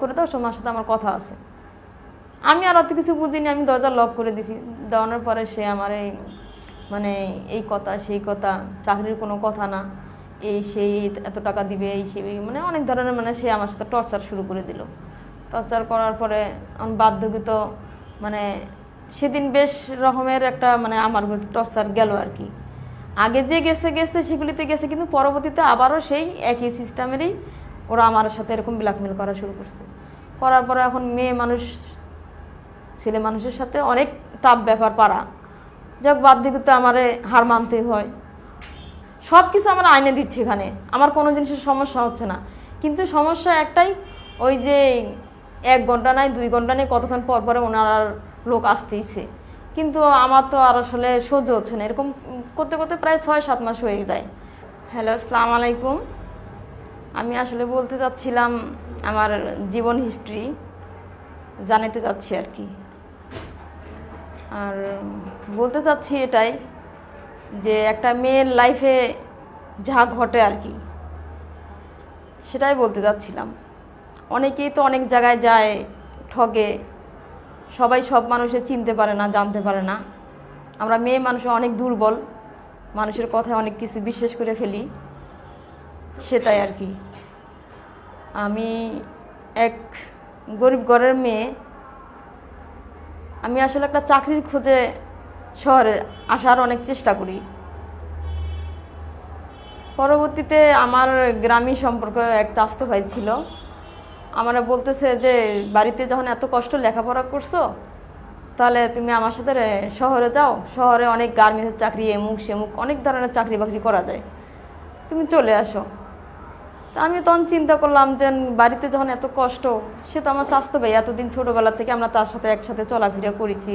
করে দাও, সোমার সাথে আমার কথা আছে। আমি আর অত কিছু বুঝিনি, আমি দরজা লক করে দিছি। দেওয়ানোর পরে সে আমার এই মানে এই কথা, সেই কথা, চাকরির কোনো কথা না। এই সেই এত টাকা দিবে, এই সেই মানে অনেক ধরনের মানে সে আমার সাথে টর্চার শুরু করে দিল। টর্চার করার পরে আমি বাধ্যগত মানে সেদিন বেশ রকমের একটা মানে আমার টর্চার গেল আর কি। আগে যে গেছে গেছে, সেগুলিতে গেছে, কিন্তু পরবর্তীতে আবারও সেই একই সিস্টেমেরই ওরা আমার সাথে এরকম ব্ল্যাকমেল করা শুরু করছে। করার পরে এখন মেয়ে মানুষ, ছেলে মানুষের সাথে অনেক টাফ ব্যাপার পারা যাক, বাদ বাধ্যগত আমারে হার মানতে হয়। সব কিছু আমার আইনে দিচ্ছে এখানে। আমার কোনো জিনিসের সমস্যা হচ্ছে না। কিন্তু সমস্যা একটাই, ওই যে এক ঘণ্টা নাই, দুই ঘণ্টা নেই, কতক্ষণ পর পরে ওনার লোক আসতেইছে। কিন্তু আমার তো আর আসলে সহ্য হচ্ছে না। এরকম করতে করতে প্রায় ছয়, সাত মাস হয়ে যায়। হ্যালো, আসসালামু আলাইকুম। আমি আসলে বলতে চাচ্ছিলাম আমার জীবন হিস্ট্রি জানাতে চাচ্ছি আর কি। আর বলতে চাচ্ছি এটাই যে একটা মেয়ের লাইফে যা ঘটে আর কি, সেটাই বলতে চাচ্ছিলাম। অনেকেই তো অনেক জায়গায় যায়, ঠগে। সবাই সব মানুষের চিনতে পারে না, জানতে পারে না। আমরা মেয়ে মানুষ অনেক দুর্বল, মানুষের কথায় অনেক কিছু বিশ্বাস করে ফেলি। সেটাই আর কি। আমি এক গরিব ঘরের মেয়ে। আমি আসলে একটা চাকরির খোঁজে শহরে আসার অনেক চেষ্টা করি। পরবর্তীতে আমার গ্রামীণ সম্পর্ক এক চাস্ত ভাই ছিল। আমরা বলতেছে যে, বাড়িতে যখন এত কষ্ট লেখাপড়া করছ, তাহলে তুমি আমার সাথে শহরে যাও। শহরে অনেক গার্মেন্টসের চাকরি এমুক সেমুক অনেক ধরনের চাকরি বাকরি করা যায়। তুমি চলে আসো। আমি তখন চিন্তা করলাম যে বাড়িতে যখন এত কষ্ট, সে তো আমার স্বাস্থ্য ভাই, এতদিন ছোটোবেলা থেকে আমরা তার সাথে একসাথে চলাফেরা করেছি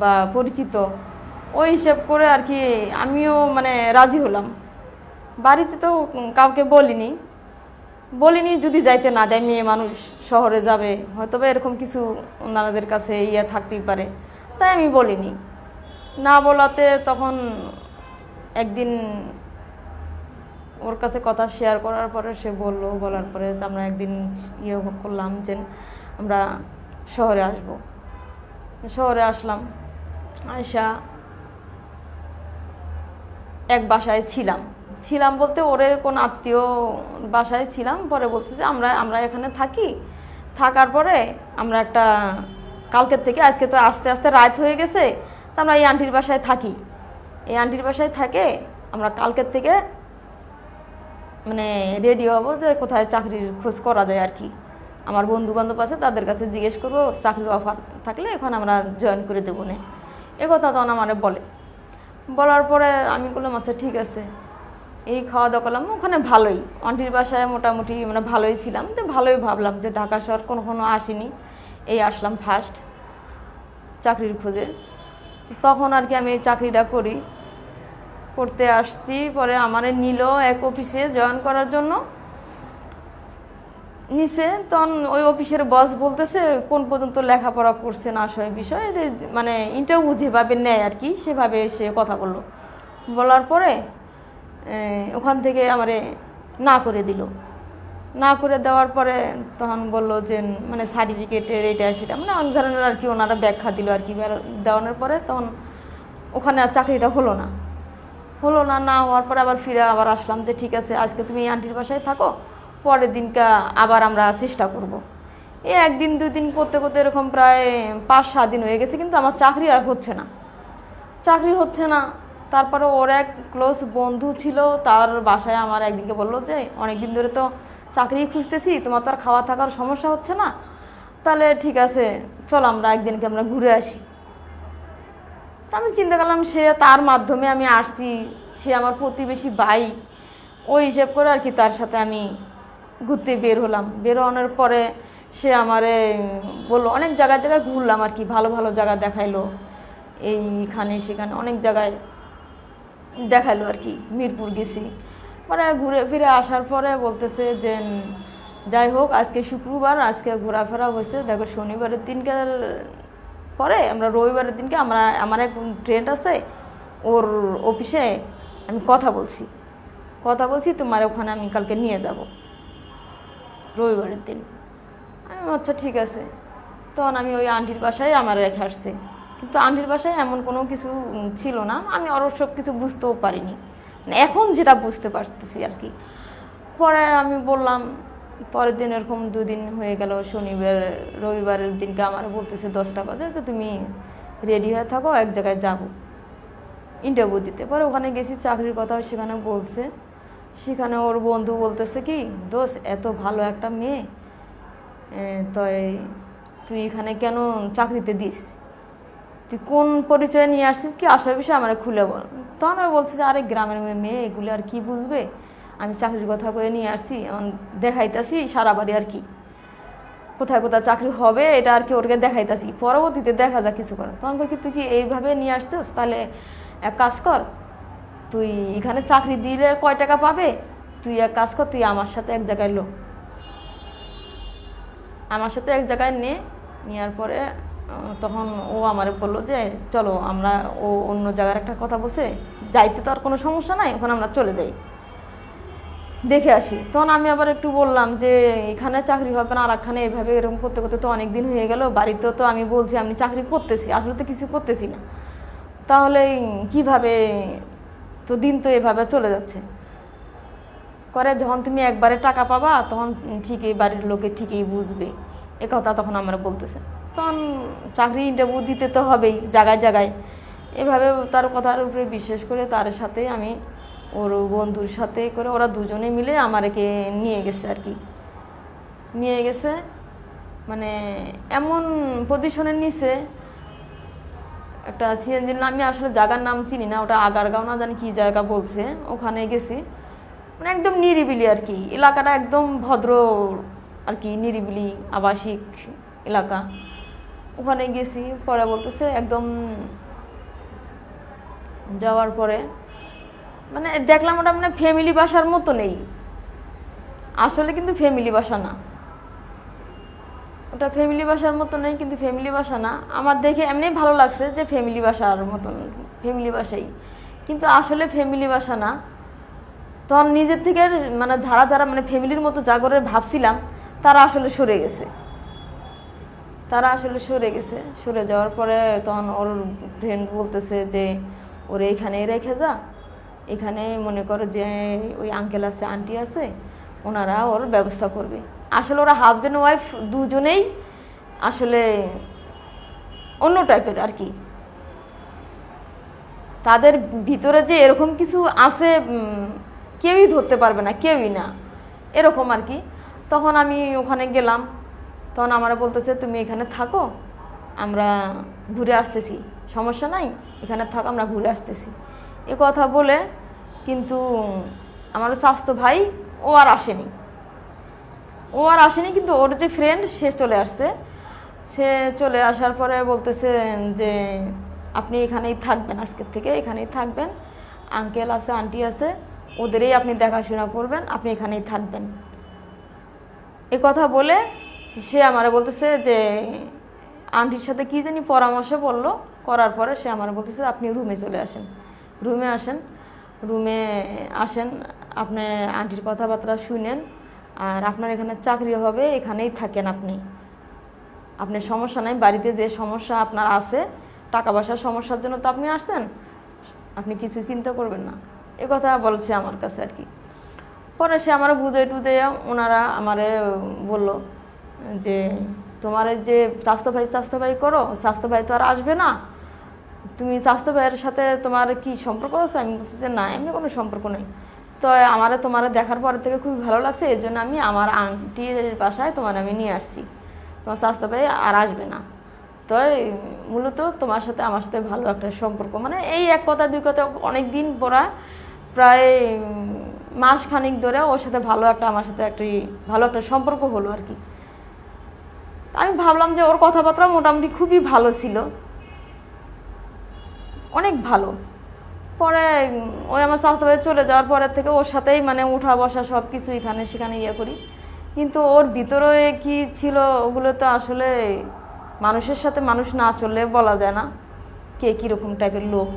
বা পরিচিত। ওই হিসেব করে আর কি আমিও মানে রাজি হলাম। বাড়িতে তো কাউকে বলিনি। বলিনি যদি যাইতে না দেয় মেয়ে মানুষ শহরে যাবে, হয়তো বা এরকম কিছু ওনাদের কাছে ইয়ে থাকতেই পারে। তাই আমি বলিনি। না বলাতে তখন একদিন ওর কাছে কথা শেয়ার করার পরে সে বলল, বলার পরে আমরা একদিন ইয়ে করলাম যে আমরা শহরে আসব। শহরে আসলাম আয়সা এক বাসায় ছিলাম। ছিলাম বলতে ওরে কোন আত্মীয় বাসায় ছিলাম, পরে বলতেছে আমরা আমরা এখানে থাকি। থাকার পরে আমরা একটা, কালকের থেকে আজকে তো আস্তে আস্তে রাত হয়ে গেছে, তা আমরা এই আন্টির বাসায় থাকি। এই আন্টির বাসায় থাকে, আমরা কালকের থেকে মানে রেডি হব যে কোথায় চাকরির খোঁজ করা যায় আর কি। আমার বন্ধু বান্ধব আছে, তাদের কাছে জিজ্ঞেস করব, চাকরির অফার থাকলে এখন আমরা জয়েন করে দেবো না। এ কথা তখন আমার বলে। বলার পরে আমি বললাম আচ্ছা ঠিক আছে। এই খাওয়া দাওয়া করলাম, ওখানে ভালোই। আন্টির বাসায় মোটামুটি মানে ভালোই ছিলাম, তো ভালোই ভাবলাম যে ঢাকা শহর কোনো কোনো আসিনি। এই আসলাম ফার্স্ট চাকরির খোঁজে। তখন আর কি আমি এই চাকরিটা করি। করতে আসছি, পরে আমারে নিল এক অফিসে জয়েন করার জন্য। নিচে তখন ওই অফিসের বস বলতেছে, কোন পর্যন্ত লেখাপড়া করছে না সব বিষয়? মানে ইন্টারভিউ যেভাবে নেয় আর কি, সেভাবে সে কথা বলল। বলার পরে ওখান থেকে আমারে না করে দিল। না করে দেওয়ার পরে তখন বলল যে মানে সার্টিফিকেটের এটা, সেটা। মানে অনেক ধরনের আর কি, ওনারা ব্যাখ্যা দিল আর কি দেওয়ানোর পরে তখন ওখানে আর চাকরিটা হলো না। হলো না না হওয়ার পরে আবার ফিরে আবার আসলাম যে ঠিক আছে, আজকে তুমি আন্টির বাসায় থাকো, পরের দিনকা আবার আমরা চেষ্টা করব। এই একদিন, দুই দিন করতে করতে এরকম প্রায় পাঁচ, সাত দিন হয়ে গেছে, কিন্তু আমার চাকরি আর হচ্ছে না। চাকরি হচ্ছে না। তারপরে ওর এক ক্লোজ বন্ধু ছিল, তার বাসায় আমার একদিনকে বলল যে অনেক দিন ধরে তো চাকরি খুঁজতেছি, তোমার তো আর খাওয়া থাকার সমস্যা হচ্ছে না। তাহলে ঠিক আছে, চল আমরা একদিনকে আমরা ঘুরে আসি। আমি চিন্তা করলাম সে তার মাধ্যমে আমি আসছি, সে আমার প্রতিবেশী ভাই ওই হিসেব করে আর কি তার সাথে আমি ঘুরতে বের হলাম। বের হওয়ার পরে সে আমারে বলল, অনেক জায়গায় জায়গায় ঘুরলাম আর কি, ভালো ভালো জায়গা দেখাইলো। এইখানে সেখানে অনেক জায়গায় দেখাইলো আর কি, মিরপুর গেছি। পরে ঘুরে ফিরে আসার পরে বলতেছে যে, যাই হোক, আজকে শুক্রবার, আজকে ঘোরাফেরা হয়েছে। দেখো শনিবারের দিনকার পরে আমরা রবিবারের দিনকে আমরা, আমার এক ট্রেন্ড আছে, ওর অফিসে আমি কথা বলছি। কথা বলছি, তোমার ওখানে আমি কালকে নিয়ে যাব। রবিবারের দিন। আমি আচ্ছা ঠিক আছে। তখন আমি ওই আন্টির বাসায় আমার রেখে আসছি। কিন্তু আন্টির বাসায় এমন কোনো কিছু ছিল না, আমি আরও সব কিছু বুঝতেও পারিনি। মানে এখন যেটা বুঝতে পারতেছি আর কি। পরে আমি বললাম পরের দিন এরকম দুদিন হয়ে গেল, শনিবার, রবিবারের দিনকে আমার বলতেছে দশটা বাজে, তো তুমি রেডি হয়ে থাকো, এক জায়গায় যাব। ইন্টারভিউ দিতে। পরে ওখানে গেছি, চাকরির কথাও সেখানে বলছে। সেখানে ওর বন্ধু বলতেছে কি দোষ এত ভালো একটা মেয়ে তয় তুই এখানে কেন চাকরিতে দিস? তুই কোন পরিচয় নিয়ে আসছিস কি, আসার বিষয়ে আমার খুলে বল। তখন আমি বলছে যে, আরে, গ্রামের মেয়ে, এগুলো আর কি বুঝবে? আমি চাকরির কথা কয়ে নিয়ে আসছি দেখাইতাছি সারা বাড়ি আর কি। কোথায় কোথায় চাকরি হবে, এটা আর কি ওরকে দেখাইতাছি। পরবর্তীতে দেখা যাক কিছু করে তখন কি তুই কি এইভাবে নিয়ে আসছিস? তাহলে এক কাজ কর, তুই এখানে চাকরি দিলে কয় টাকা পাবে? তুই এক কাজ কর, তুই আমার সাথে এক জায়গায় লো। আমার সাথে এক জায়গায় নে, নেওয়ার পরে তখন ও আমারে বলল যে, চলো আমরা ও অন্য জায়গার একটা কথা বলছে, যাইতে তো আর কোনো সমস্যা নাই, ওখানে আমরা চলে যাই। দেখে আসি। তখন আমি আবার একটু বললাম যে, এখানে চাকরি হবে না আর এভাবে এরকম করতে করতে তো অনেক দিন হয়ে গেল বাড়িতেও তো আমি বলছি, আমি চাকরি করতেছি, আসলে তো কিছু করতেছি না। তাহলে কীভাবে, তো দিন তো এভাবে চলে যাচ্ছে। করে যখন তুমি একবারে টাকা পাবা, তখন ঠিকই বাড়ির লোকে ঠিকই বুঝবে। এ কথা তখন আমরা বলতেছে। তখন চাকরি ইন্টারভিউ দিতে তো হবেই, জায়গায় জায়গায়। এভাবে তার কথার উপরে বিশ্বাস করে তার সাথে আমি ওর বন্ধুর সাথে করে ওরা দুজনে মিলে আমারকে নিয়ে গেছে আর কি। নিয়ে গেছে মানে এমন পজিশনে নিছে, একটা সিএনজির আমি আসলে জায়গার নাম চিনি না, ওটা আগারগাঁও না জানি কী জায়গা বলছে, ওখানে গেছি। মানে একদম নিরিবিলি আর কি, এলাকাটা একদম ভদ্র আর কি, নিরিবিলি আবাসিক এলাকা। ওখানে গেছি, পরে বলতেছে একদম যাওয়ার পরে মানে দেখলাম ওটা মানে ফ্যামিলি বাসার মতো নেই। আসলে কিন্তু ফ্যামিলি বাসা না। ওটা ফ্যামিলি বাসার মতো নেই, কিন্তু ফ্যামিলি বাসা না। আমার দেখে এমনি ভালো লাগছে যে ফ্যামিলি বাসার মতন ফ্যামিলি বাসাই। কিন্তু আসলে ফ্যামিলি বাসা না। তখন নিজের থেকে মানে যারা যারা মানে ফ্যামিলির মতো জাগরের ভাবছিলাম, তারা আসলে সরে গেছে। তারা আসলে সরে গেছে। সরে যাওয়ার পরে তখন ওর ফ্রেন্ড বলতেছে যে, ওরে এখানেই রেখে যা। এখানে মনে করো যে ওই আঙ্কেল আছে আন্টি আছে, ওনারা ওর ব্যবস্থা করবে। আসলে ওরা হাজব্যান্ড ওয়াইফ দুজনেই আসলে অন্য টাইপের আর কি। তাদের ভিতরে যে এরকম কিছু আছে কেউই ধরতে পারবে না, কেউই না। এরকম আর কি। তখন আমি ওখানে গেলাম। তখন আমরা বলতেছে, তুমি এখানে থাকো, আমরা ঘুরে আসতেছি। সমস্যা নাই, এখানে থাকো, আমরা ঘুরে আসতেছি। এ কথা বলে কিন্তু আমার স্বাস্থ্য ভাই, ও আর আসেনি। ও আর আসেনি, কিন্তু ওর যে ফ্রেন্ড সে চলে আসছে। সে চলে আসার পরে বলতেছে যে, আপনি এখানেই থাকবেন আজকের থেকে, এখানেই থাকবেন। আঙ্কেল আছে আন্টি আছে, ওদেরই আপনি দেখাশোনা করবেন, আপনি এখানেই থাকবেন। এ কথা বলে সে আমার বলতেছে যে আন্টির সাথে কী জানি পরামর্শ বলল করার পরে সে আমার বলতেছে, আপনি রুমে চলে আসেন। রুমে আসেন। রুমে আসেন, আপনি আন্টির কথাবার্তা শুনেন, আর আপনার এখানে চাকরি হবে, এখানেই থাকেন আপনি। আপনার সমস্যা নাই, বাড়িতে যে সমস্যা আপনার আছে টাকা পয়সার সমস্যার জন্য তো আপনি আসছেন, আপনি কিছু চিন্তা করবেন না। এ কথা বলছে আমার কাছে আর কি। পরে সে আমার বুঝে টুজে ওনারা আমারে বলল যে, তোমার যে স্বাস্থ্য ভাই স্বাস্থ্য ভাই করো স্বাস্থ্য ভাই তো আর আসবে না তুমি স্বাস্থ্য ভাইয়ের সাথে তোমার কি সম্পর্ক আছে? আমি বলছি যে না, এমনি কোনো সম্পর্ক নেই। তো আমার তোমার দেখার পর থেকে খুবই ভালো লাগছে এর জন্য আমি আমার আংটির বাসায় তোমার আমি নিয়ে আসছি। তোমার স্বাস্থ্য ভাই আর আসবে না। তো মূলত তোমার সাথে, আমার সাথে ভালো একটা সম্পর্ক। মানে এই এক কথা, দুই কথা অনেক দিন পরা প্রায় মাস খানিক ধরে ওর সাথে ভালো একটা, আমার সাথে একটি ভালো একটা সম্পর্ক হলো আর কি। আমি ভাবলাম যে ওর কথাবার্তা মোটামুটি খুবই ভালো ছিল। অনেক ভালো। পরে ওই আমার স্বাস্থ্য চলে যাওয়ার পরের থেকে ওর সাথেই মানে উঠা বসা সব কিছু এখানে সেখানে ইয়ে করি। কিন্তু ওর ভিতরে কি ছিল ওগুলো তো আসলে মানুষের সাথে মানুষ না চললে বলা যায় না কে কীরকম টাইপের লোক।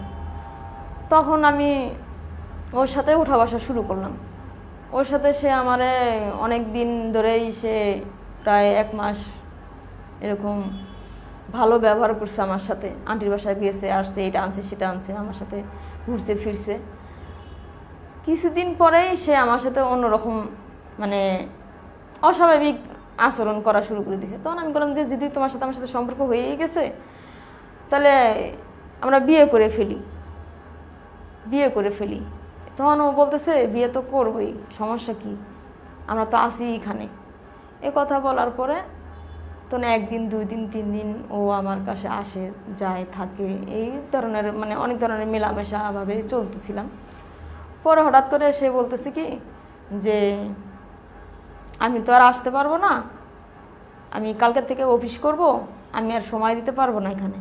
তখন আমি ওর সাথে উঠা বসা শুরু করলাম। ওর সাথে সে আমারে অনেক দিন ধরেই সে প্রায় এক মাস এরকম ভালো ব্যবহার করছে আমার সাথে। আন্টির বাসায় গিয়েছে, আসছে, এটা আনছে, সেটা আনছে, আমার সাথে ঘুরছে, ফিরছে। কিছুদিন পরেই সে আমার সাথে অন্যরকম মানে অস্বাভাবিক আচরণ করা শুরু করে দিয়েছে। তখন আমি বললাম যে, যদি তোমার সাথে আমার সাথে সম্পর্ক হয়েই গেছে, তাহলে আমরা বিয়ে করে ফেলি। বিয়ে করে ফেলি। তখন ও বলতেছে, বিয়ে তো করবই, সমস্যা কি? আমরা তো আছি এখানে। এ কথা বলার পরে তো না, একদিন, দুই দিন, তিন দিন ও আমার কাছে আসে, যায়, থাকে। এই ধরনের মানে অনেক ধরনের মেলামেশাভাবে চলতেছিলাম। পরে হঠাৎ করে সে বলতেছে কি যে, আমি তো আর আসতে পারব না। আমি কালকের থেকে অফিস করব, আমি আর সময় দিতে পারব না এখানে।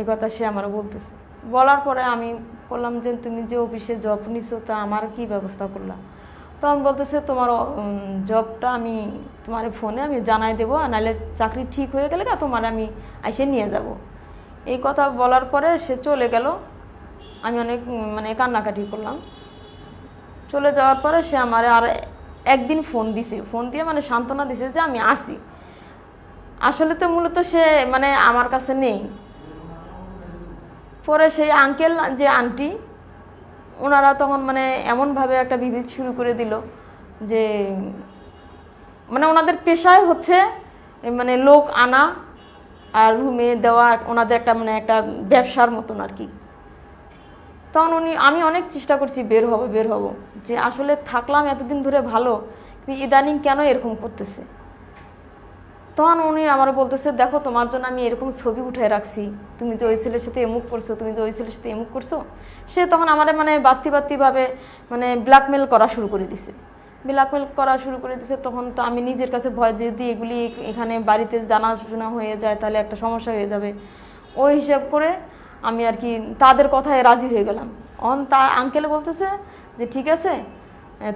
এ কথা সে আমারও বলতেছে। বলার পরে আমি বললাম যে, তুমি যে অফিসে জব নিছো, তা আমার কি ব্যবস্থা করলাম তখন বলতেছে, তোমার জবটা আমি তোমার ফোনে আমি জানাই দেবো নাহলে চাকরি ঠিক হয়ে গেলে তোমার আমি এসে নিয়ে যাব। এই কথা বলার পরে সে চলে গেল। আমি অনেক মানে কান্নাকাটি করলাম। চলে যাওয়ার পরে সে আমার আর একদিন ফোন দিছে। ফোন দিয়ে মানে সান্ত্বনা দিছে যে, আমি আসি আসলে তো মূলত সে মানে আমার কাছে নেই। পরে সেই আঙ্কেল যে আন্টি ওনারা তখন মানে এমনভাবে একটা বিবিধ শুরু করে দিল যে মানে ওনাদের পেশায় হচ্ছে মানে লোক আনা আর রুমে দেওয়া, ওনাদের একটা মানে একটা ব্যবসার মতন আর কি। তখন উনি, আমি অনেক চেষ্টা করছি বের হব বের হব, যে আসলে থাকলাম এতদিন ধরে ভালো, কিন্তু ইদানিং কেন এরকম করতেছে? তখন উনি আমার বলতেছে, দেখো, তোমার জন্য আমি এরকম ছবি উঠে রাখছি। তুমি যে ওই ছেলের সাথে এমুক করছ, তুমি যে ওই ছেলের সাথে এমুক করছ? সে তখন আমার মানে বাত্তি বাত্তিভাবে মানে ব্ল্যাকমেল করা শুরু করে দিছে। ব্ল্যাকমেল করা শুরু করে দিছে, তখন তো আমি নিজের কাছে ভয় যদি এগুলি এখানে বাড়িতে জানাশোনা হয়ে যায়, তাহলে একটা সমস্যা হয়ে যাবে। ওই হিসাব করে আমি আর কি তাদের কথায় রাজি হয়ে গেলাম। অন তা আঙ্কেল বলতেছে যে, ঠিক আছে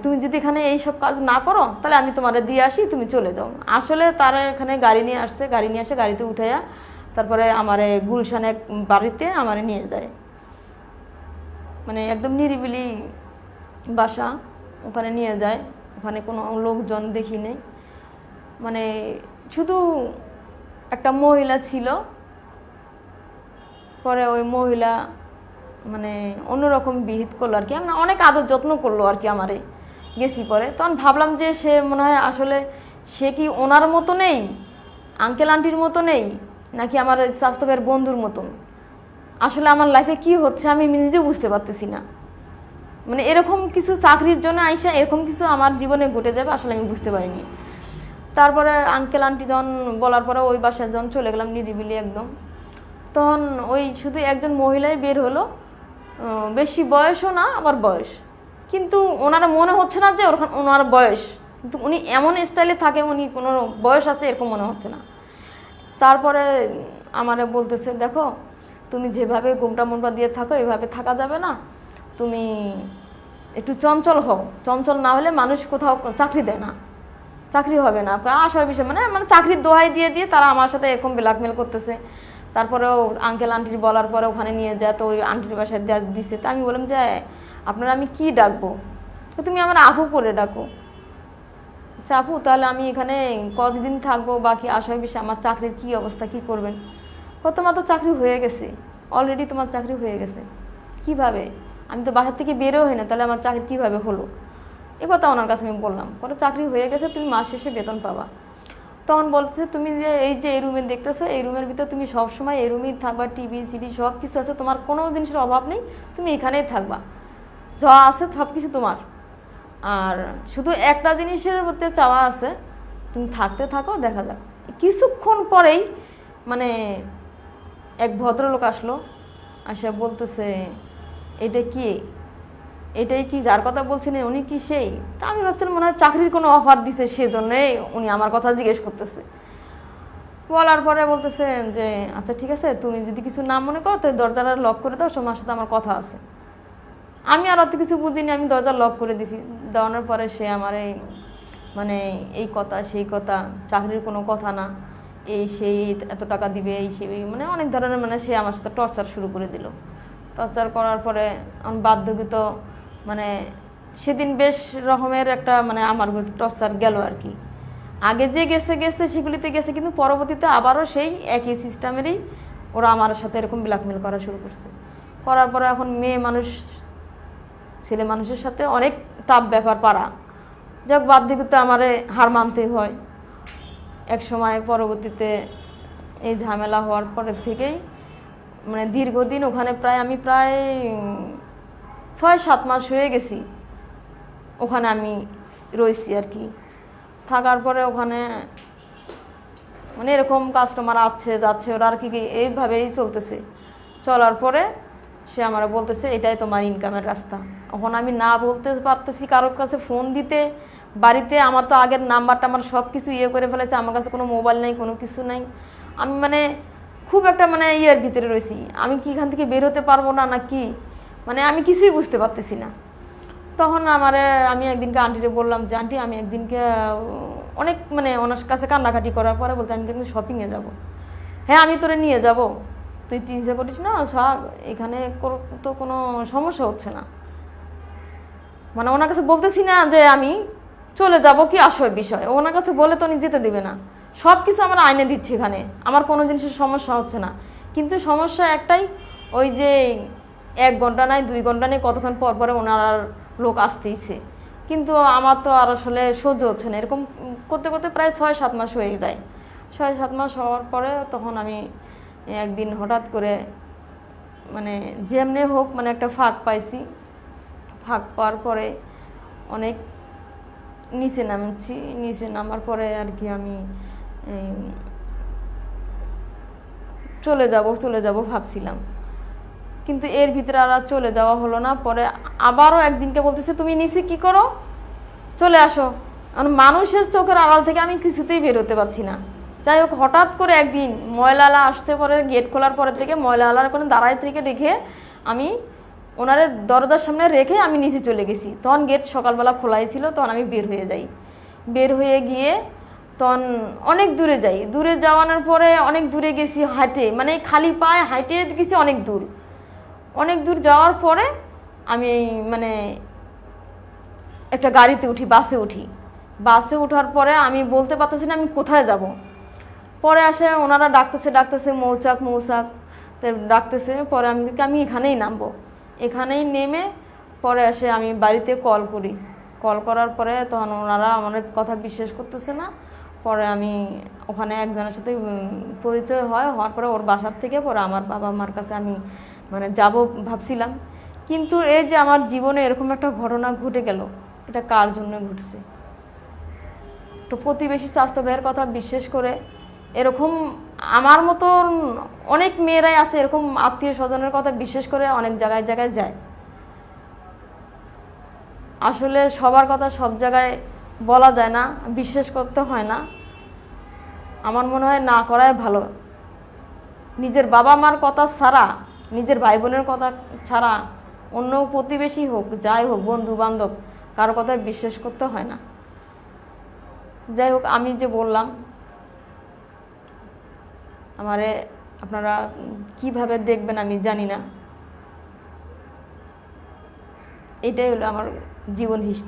তুমি যদি এখানে এই সব কাজ না করো, তাহলে আমি তোমার দিয়ে আসি, তুমি চলে যাও। আসলে তারা এখানে গাড়ি নিয়ে আসছে, গাড়ি নিয়ে আসে গাড়িতে উঠাইয়া তারপরে আমার গুলশান এক বাড়িতে আমার নিয়ে যায়। মানে একদম নিরিবিলি বাসা, ওখানে নিয়ে যায়। ওখানে কোনো লোকজন দেখি নেই। মানে শুধু একটা মহিলা ছিল। পরে ওই মহিলা মানে অন্যরকম বিহিত করল আর কি। মানে অনেক আদর যত্ন করল আর কি আমারে। গেছি পরে। তখন ভাবলাম যে সে মনে হয় আসলে সে কি ওনার মতো নেই? আঙ্কেল আন্টির মতো নেই? নাকি আমার ওই বন্ধুর মতন? আসলে আমার লাইফে কি হচ্ছে আমি নিজে বুঝতে পারতেছি না। মানে এরকম কিছু চাকরির জন্য আইসা এরকম কিছু আমার জীবনে ঘটে যাবে আসলে আমি বুঝতে পারিনি। তারপরে আঙ্কেল আন্টি যখন বলার পরে ওই বাসায় যখন চলে গেলাম নিরিবিলি একদম। তখন ওই শুধু একজন মহিলাই বের হলো। বেশি বয়সও না, আবার বয়স। কিন্তু ওনারা মনে হচ্ছে না যে ওরখান ওনার বয়স। কিন্তু উনি এমন স্টাইলে থাকে, উনি কোনো বয়স আছে এরকম মনে হচ্ছে না। তারপরে আমারে বলতেছে, দেখো, তুমি যেভাবে ঘুমটা মুমটা দিয়ে থাকো, এভাবে থাকা যাবে না। তুমি একটু চঞ্চল হও। চঞ্চল না হলে মানুষ কোথাও চাকরি দেয় না। চাকরি হবে না। আশা বিষয় মানে মানে চাকরির দোহাই দিয়ে দিয়ে তারা আমার সাথে এরকম ব্ল্যাকমেল করতেছে। তারপরেও আঙ্কেল আন্টির বলার পরে ওখানে নিয়ে যায়, তো ওই আন্টির বাসায় দিছে। তা আমি বললাম যে আপনারা আমি কি ডাকবো? তো তুমি আমার আপু করে ডাকো। আচ্ছা আপু তাহলে আমি এখানে কতদিন থাকব? বাকি আশয় বিষয়ে আমার চাকরির কি অবস্থা, কি করবেন? কত তোমার তো চাকরি হয়ে গেছে। অলরেডি তোমার চাকরি হয়ে গেছে। কীভাবে? আমি তো বাসার থেকে বেরো হয় না, তাহলে আমার চাকরি কীভাবে হলো? এ কথা ওনার কাছে আমি বললাম। পরে চাকরি হয়ে গেছে, তুমি মাস শেষে বেতন পাবা। তখন বলছে তুমি যে এই যে এই রুমে দেখতেছো, এই রুমের ভিতরে তুমি সব সময় এই রুমেই থাকবা, টিভি, সিডি সব কিছু আছে, তোমার কোনো জিনিসের অভাব নেই, তুমি এখানেই থাকবা। যা আছে সব কিছু তোমার। আর শুধু একটা জিনিসের মধ্যে চাওয়া আছে, তুমি থাকতে থাকো, দেখা যাক। কিছুক্ষণ পরেই মানে এক ভদ্রলোক আসলো, আসে বলতেছে, এটা কি? এটাই কি যার কথা বলছিলেন উনি কি সেই? তা আমি ভাবছিলাম মনে হয় চাকরির কোনো অফার দিছে সেজন্যই উনি আমার কথা জিজ্ঞেস করতেছে। বলার পরে বলতেছে যে আচ্ছা ঠিক আছে, তুমি যদি কিছু না মনে করো তো দরজাটা লক করে দাও তোমার সাথে আমার কথা আছে। আমি আর অত কিছু বুঝিনি, আমি দরজা লক করে দিছি। দেওয়ানোর পরে সে আমার এই মানে এই কথা, সেই কথা, চাকরির কোনো কথা না। এই সেই এত টাকা দিবে, এই সেই মানে অনেক ধরনের মানে সে আমার সাথে টর্চার শুরু করে দিল। টর্চার করার পরে আমি বাধ্যকৃত মানে সেদিন বেশ রকমের একটা মানে আমার টর্চার গেল আর কি। আগে যে গেছে গেছে, সেগুলিতে গেছে, কিন্তু পরবর্তীতে আবারও সেই একই সিস্টেমেরই ওরা আমার সাথে এরকম ব্ল্যাকমেল করা শুরু করছে। করার পরে এখন মেয়ে মানুষ ছেলে মানুষের সাথে অনেক টাপ ব্যাপার পারা। যাক দিকে আমারে হার মানতে হয়। এক সময় পরবর্তীতে এই ঝামেলা হওয়ার পরের থেকেই মানে দীর্ঘদিন ওখানে প্রায় আমি প্রায় ছয় সাত মাস হয়ে গেছি। ওখানে আমি রয়েছি আর কি। থাকার পরে ওখানে মানে এরকম কাস্টমার আছে, যাচ্ছে, ওরা আর কি এইভাবেই চলতেছে। চলার পরে সে আমার বলতেছে, এটাই তোমার ইনকামের রাস্তা। এখন আমি না বলতে পারতেছি কারোর কাছে ফোন দিতে। বাড়িতে আমার তো আগের নাম্বারটা আমার সব কিছু ইয়ে করে ফেলেছে, আমার কাছে কোনো মোবাইল নেই, কোনো কিছু নাই। আমি মানে খুব একটা মানে ইয়ের ভিতরে রয়েছি। আমি কি এখান থেকে বের হতে পারব না না কি মানে আমি কিছুই বুঝতে পারতেছি না। তখন আমার, আমি একদিনকে আন্টিরে বললাম যে, আন্টি, আমি একদিনকে অনেক মানে ওনার কাছে কান্নাকাটি করার পরে বলতে, আমি কিন্তু শপিংয়ে যাব। হ্যাঁ আমি তোরে নিয়ে যাব। তুই চিন্তা করিস না সব এখানে তো কোনো সমস্যা হচ্ছে না। মানে ওনার কাছে বলতেছি না যে আমি চলে যাব কি আসো বিষয়। ওনার কাছে বলে তো উনি যেতে দিবে না। সব কিছু আমার আইনে দিচ্ছি এখানে। আমার কোনো জিনিসের সমস্যা হচ্ছে না। কিন্তু সমস্যা একটাই, ওই যে এক ঘণ্টা নাই, দুই ঘণ্টা নেই, কতক্ষণ পর পরে ওনার লোক আসতেইছে। কিন্তু আমার তো আর আসলে সহ্য হচ্ছে না। এরকম করতে করতে প্রায় ছয় সাত মাস হয়ে যায়। ছয় সাত মাস হওয়ার পরে তখন আমি একদিন হঠাৎ করে মানে যেমনি হোক মানে একটা ফাঁক পাইছি। ফাঁক পাওয়ার পরে অনেক নিচে নামছি, নিচে নামার পরে আর কি আমি চলে যাব চলে যাব ভাবছিলাম। কিন্তু এর ভিতরে আর চলে যাওয়া হলো না। পরে আবারও একদিনকে বলতেছে, তুমি নিচে কি করো? চলে আসো। মানুষের চোখের আড়াল থেকে আমি কিছুতেই বেরোতে পারছি না। যাই হোক, হঠাৎ করে একদিন ময়লালা আসতে পরে, গেট খোলার পরের থেকে ময়লালার কোনো দাঁড়ায় থেকে রেখে আমি ওনারে দরজার সামনে রেখে আমি নিচে চলে গেছি। তখন গেট সকালবেলা খোলাই ছিল, তখন আমি বের হয়ে যাই। বের হয়ে গিয়ে তখন অনেক দূরে যাই। দূরে যাওয়ানোর পরে অনেক দূরে গেছি হাঁটে। মানে খালি পায়ে হাঁটে গেছি অনেক দূর। অনেক দূর যাওয়ার পরে আমি মানে একটা গাড়িতে উঠি, বাসে উঠি। বাসে ওঠার পরে আমি বলতে পারতেছি না আমি কোথায় যাব। পরে আসে ওনারা ডাকতেছে ডাকতেছে, মৌচাক মৌচাক। ডাকতেছে, পরে আমি আমি এখানেই নামবো। এখানেই নেমে পরে এসে আমি বাড়িতে কল করি। কল করার পরে তখন ওনারা আমার কথা বিশ্বাস করতেছে না। পরে আমি ওখানে একজনের সাথে পরিচয় হয়, হওয়ার পরে ওর বাসার থেকে পরে আমার বাবা মার কাছে আমি মানে যাব ভাবছিলাম। কিন্তু এই যে আমার জীবনে এরকম একটা ঘটনা ঘটে গেল, এটা কার জন্য ঘটছে? তো প্রতিবেশী স্বাস্থ্য ব্যয়ের কথা বিশ্বাস করে এরকম আমার মতন অনেক মেয়েরাই আছে, এরকম আত্মীয় স্বজনের কথা বিশেষ করে অনেক জায়গায় জায়গায় যায়। আসলে সবার কথা সব জায়গায় বলা যায় না, বিশ্বাস করতে হয় না। আমার মনে হয় না করাই ভালো। নিজের বাবা মার কথা ছাড়া, নিজের ভাই বোনের কথা ছাড়া অন্য প্রতিবেশী হোক, যাই হোক বন্ধু বান্ধব কারও কথায় বিশ্বাস করতে হয় না। যাই হোক, আমি যে বললাম আমারে আপনারা কীভাবে দেখবেন আমি জানি না। এটাই হলো আমার জীবন হিস্ট্রি